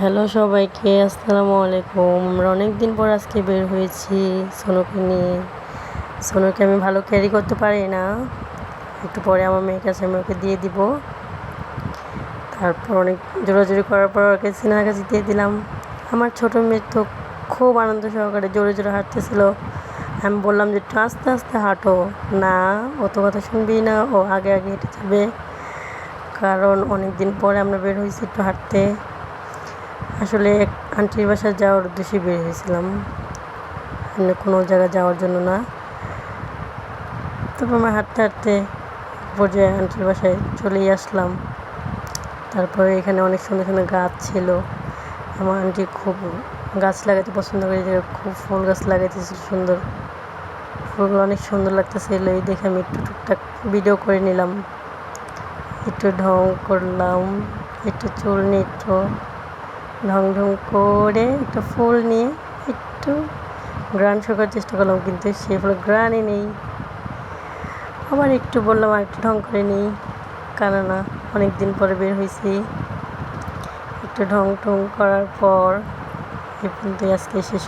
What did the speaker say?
Hello সবাইকে, আসসালামু আলাইকুম। আমরা অনেক দিন পর আজকে বের হয়েছি সোনুকে নিয়ে। সোনুকে আমি ভালো ক্যারি করতে পারি না। একটু পরে আমার মেয়ের কাছে আমি ওকে দিয়ে দিব। তারপর অনেক জোরাজোরি করার পর ওকে সিনেমার কাছে দিয়ে দিলাম। আমার ছোটো মেয়ে তো খুব আনন্দ সহকারে জোরে জোরে হাঁটতেছিল। আমি বললাম যে, একটু আস্তে আস্তে হাঁটো। না অত কথা শুনবি না। ও আগে আগে হেঁটে যাবে। কারণ অনেক দিন পরে আমরা বের হয়েছি একটু হাঁটতে। আসলে এক আন্টির বাসায় যাওয়ার উদ্দেশ্যে বের হয়েছিলাম। অন্য কোনো জায়গায় যাওয়ার জন্য না। তারপর আমার হাঁটতে হাঁটতে পর্যায়ে আন্টির বাসায় চলেই আসলাম। তারপরে এখানে অনেক সুন্দর সুন্দর গাছ ছিল। আমার আন্টি খুব গাছ লাগাতে পছন্দ করে খুব ফুল গাছ লাগাইতেছিল সুন্দর। ফুলগুলো অনেক সুন্দর লাগতেছিল এই দেখে আমি একটু টুকটাক ভিডিও করে নিলাম। একটু ঢং করলাম, একটু চুল একটু ঢং ঢং করে একটা ফুল নিয়ে একটু গ্রান শোকার চেষ্টা করলাম, কিন্তু সে ফুল গ্রানই নেই। আবার একটু বললাম, আর একটু ঢং করে নিই। কেননা অনেক দিন পরে বের হয়েছি। একটু ঢং ঢং করার পর এ পর্যন্ত আজকে শেষ